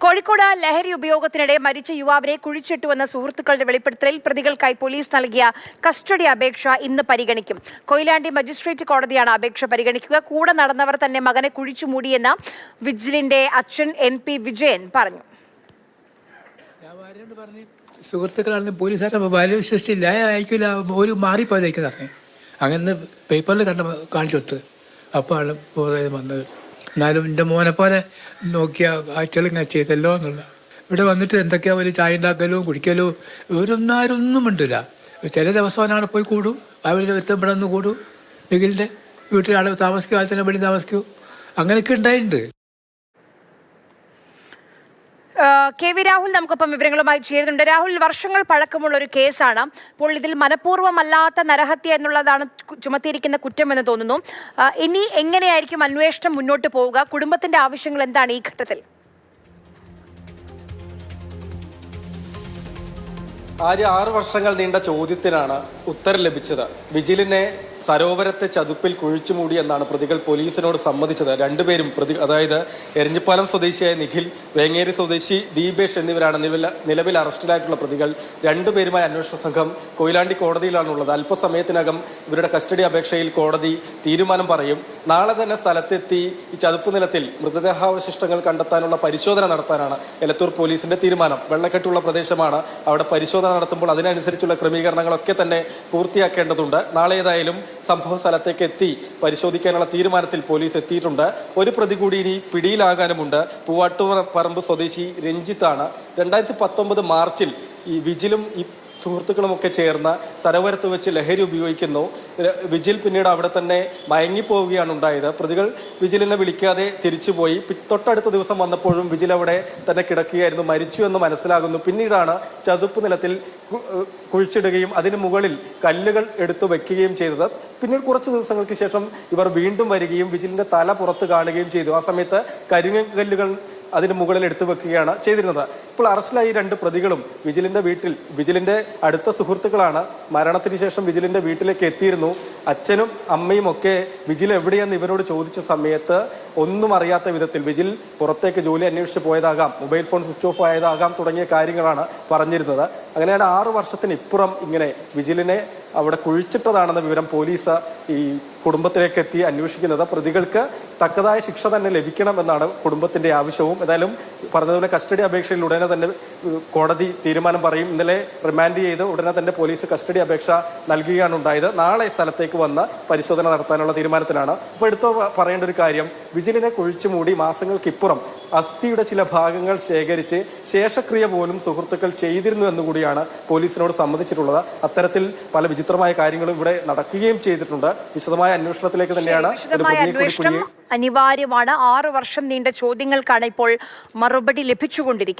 കോഴിക്കോട് ലഹരി ഉപയോഗത്തിനിടെ മരിച്ച യുവാവിനെ കുഴിച്ചിട്ടുവെന്ന സുഹൃത്തുക്കളുടെ വെളിപ്പെടുത്തലിൽ പ്രതികൾക്കായി പോലീസ് നൽകിയ കസ്റ്റഡി അപേക്ഷ ഇന്ന് പരിഗണിക്കും. കൊയിലാണ്ടി മജിസ്ട്രേറ്റ് കോടതിയാണ് അപേക്ഷ പരിഗണിക്കുക. കൂടെ നടന്നവർ തന്നെ മകനെ കുഴിച്ചു മൂടിയെന്ന് വിജിലിന്റെ അച്ഛൻ എൻ പി വിജയൻ പറഞ്ഞു. സുഹൃത്തുക്കളാണെന്ന് പോലീസുകാരെ ഭാര്യ വിശ്വസിച്ചില്ല. "ഏ, അയക്കില്ല ഒരു മാറിപ്പോയതേക്ക് പറഞ്ഞു. അങ്ങനെ പേപ്പറിൽ കണ്ട കാണിച്ചു കൊടുത്ത്. അപ്പോഴാണ് വന്നത് എന്നാലും എന്റെ മോനെ പോലെ നോക്കിയ ആഴ്ചകൾ ഇങ്ങനെ ചെയ്തല്ലോ എന്നുള്ള. ഇവിടെ വന്നിട്ട് എന്തൊക്കെയാ ഒരു ചായ ഉണ്ടാക്കലും കുടിക്കലും ഇവരൊന്നും ആരൊന്നും ഒന്നും മിണ്ടില്ല ചില ദിവസം അവിടെ പോയി കൂടും അവരുടെ ഒരുത്തൻ ഇവിടെ ഒന്ന് കൂടും. വീട്ടിൽ ആളെ താമസിക്കും ആൾ തന്നെ വെളി താമസിക്കും. അങ്ങനെയൊക്കെ ഉണ്ടായിട്ടുണ്ട്. കെ വി രാഹുൽ നമുക്കൊപ്പം വിവരങ്ങളുമായി ചേരുന്നുണ്ട്. രാഹുൽ വർഷങ്ങൾ പഴക്കമുള്ള ഒരു കേസാണ്. അപ്പോൾ ഇതിൽ മനഃപൂർവമല്ലാത്ത നരഹത്യ എന്നുള്ളതാണ് ചുമത്തിയിരിക്കുന്ന കുറ്റം എന്ന് തോന്നുന്നു ഇനി എങ്ങനെയായിരിക്കും അന്വേഷണം മുന്നോട്ട് പോവുക? കുടുംബത്തിന്റെ ആവശ്യങ്ങൾ എന്താണ് ഈ ഘട്ടത്തിൽ? ആര്യ ആറ് വർഷങ്ങൾ നീണ്ട ചോദ്യത്തിനാണ് ഉത്തരം ലഭിച്ചത്. വിജിലിനെ സരോവരത്തെ ചതുപ്പിൽ കുഴിച്ചുമൂടി എന്നാണ് പ്രതികൾ പോലീസിനോട് സമ്മതിച്ചത്. രണ്ടുപേരും പ്രതി അതായത് എരഞ്ഞിപ്പാലം സ്വദേശിയായ നിഖിൽ വേങ്ങേരി സ്വദേശി ദീപേഷ് എന്നിവരാണ് നിലവിൽ അറസ്റ്റിലായിട്ടുള്ള പ്രതികൾ. രണ്ടുപേരുമായി അന്വേഷണ സംഘം കൊയിലാണ്ടി കോടതിയിലാണുള്ളത്. അല്പസമയത്തിനകം ഇവരുടെ കസ്റ്റഡി അപേക്ഷയിൽ കോടതി തീരുമാനം പറയും. നാളെ തന്നെ സ്ഥലത്തെത്തി ഈ ചതുപ്പ് നിലത്തിൽ മൃതദേഹാവശിഷ്ടങ്ങൾ കണ്ടെത്താനുള്ള പരിശോധന നടത്താനാണ് എലത്തൂർ പോലീസിന്റെ തീരുമാനം. വെള്ളക്കെട്ടുള്ള പ്രദേശമാണ് അവിടെ പരിശോധന നടത്തുമ്പോൾ അതിനനുസരിച്ചുള്ള ക്രമീകരണങ്ങളൊക്കെ തന്നെ പൂർത്തിയാക്കേണ്ടതുണ്ട്. നാളെ ഏതായാലും സംഭവ സ്ഥലത്തേക്ക് എത്തി പരിശോധിക്കാനുള്ള തീരുമാനത്തിൽ പോലീസ് എത്തിയിട്ടുണ്ട്. ഒരു പ്രതി കൂടി ഇനി പിടിയിലാകാനുമുണ്ട്. പൂവാട്ടുപറമ്പ് സ്വദേശി രഞ്ജിത്താണ്. രണ്ടായിരത്തി പത്തൊമ്പത് മാർച്ചിൽ ഈ വിജിലും ഈ സുഹൃത്തുക്കളുമൊക്കെ ചേർന്ന് സരോവരത്ത് വെച്ച് ലഹരി ഉപയോഗിക്കുന്നു. വിജിൽ പിന്നീട് അവിടെ തന്നെ മയങ്ങിപ്പോവുകയാണ് ഉണ്ടായത്. പ്രതികൾ വിജിലിനെ വിളിക്കാതെ തിരിച്ചുപോയി. തൊട്ടടുത്ത ദിവസം വന്നപ്പോഴും വിജിൽ അവിടെ തന്നെ കിടക്കുകയായിരുന്നു. മരിച്ചു എന്ന് മനസ്സിലാകുന്നു. പിന്നീടാണ് ചതുപ്പ് നിലത്തിൽ കുഴിച്ചിടുകയും അതിന് മുകളിൽ കല്ലുകൾ എടുത്തു വെക്കുകയും ചെയ്തത്. പിന്നീട് കുറച്ച് ദിവസങ്ങൾക്ക് ശേഷം ഇവർ വീണ്ടും വരികയും വിജിലിന്റെ തല പുറത്ത് കാണുകയും ചെയ്തു. ആ സമയത്ത് കരിങ്കല്ലുകൾ അതിന് മുകളിൽ എടുത്തു വെക്കുകയാണ് ചെയ്തിരുന്നത്. ഇപ്പോൾ അറസ്റ്റിലായി രണ്ട് പ്രതികളും വിജിലിന്റെ വീട്ടിൽ വിജിലിന്റെ അടുത്ത സുഹൃത്തുക്കളാണ് മരണത്തിന് ശേഷം വിജിലിന്റെ വീട്ടിലേക്ക് എത്തിയിരുന്നു. അച്ഛനും അമ്മയും ഒക്കെ വിജിൽ എവിടെയെന്ന് ഇവരോട് ചോദിച്ച സമയത്ത് ഒന്നും അറിയാത്ത വിധത്തിൽ വിജിൽ പുറത്തേക്ക് ജോലി അന്വേഷിച്ച് പോയതാകാം മൊബൈൽ ഫോൺ സ്വിച്ച് ഓഫ് ആയതാകാം തുടങ്ങിയ കാര്യങ്ങളാണ് പറഞ്ഞിരുന്നത്. അങ്ങനെയാണ് ആറു വർഷത്തിന് ഇപ്പുറം ഇങ്ങനെ വിജിലിനെ അവിടെ കുഴിച്ചിട്ടതാണെന്ന വിവരം പോലീസ് ഈ കുടുംബത്തിലേക്ക് എത്തി അന്വേഷിക്കുന്നത്. പ്രതികൾക്ക് തക്കതായ ശിക്ഷ തന്നെ ലഭിക്കണം എന്നാണ് കുടുംബത്തിന്റെ ആവശ്യവും. ഏതായാലും പറഞ്ഞതുപോലെ കസ്റ്റഡി അപേക്ഷയിൽ ഉടനെ തന്നെ കോടതി തീരുമാനം പറയും. ഇന്നലെ റിമാൻഡ് ചെയ്ത് ഉടനെ തന്നെ പോലീസ് കസ്റ്റഡി അപേക്ഷ നൽകുകയാണ് ഉണ്ടായത്. നാളെ സ്ഥലത്തേക്ക് വന്ന് പരിശോധന നടത്താനുള്ള തീരുമാനത്തിലാണ്. ഇപ്പോൾ എടുത്തു പറയേണ്ട ഒരു കാര്യം വിജിലിനെ കുഴിച്ചു മൂടി മാസങ്ങൾക്കിപ്പുറം അസ്ഥിയുടെ ചില ഭാഗങ്ങൾ ശേഖരിച്ച് ശേഷക്രിയ പോലും സുഹൃത്തുക്കൾ ചെയ്തിരുന്നു എന്നുകൂടിയാണ് പോലീസിനോട് സമ്മതിച്ചിട്ടുള്ളത്. അത്തരത്തിൽ പല വിചിത്രമായ കാര്യങ്ങളും ഇവിടെ നടക്കുകയും ചെയ്തിട്ടുണ്ട്. വിശദമായ അന്വേഷണത്തിലേക്ക് തന്നെയാണ് അന്വേഷണം അനിവാര്യമാണ്. ആറു വർഷം നീണ്ട ചോദ്യങ്ങൾക്കാണ് ഇപ്പോൾ മറുപടി ലഭിച്ചുകൊണ്ടിരിക്കുന്നത്.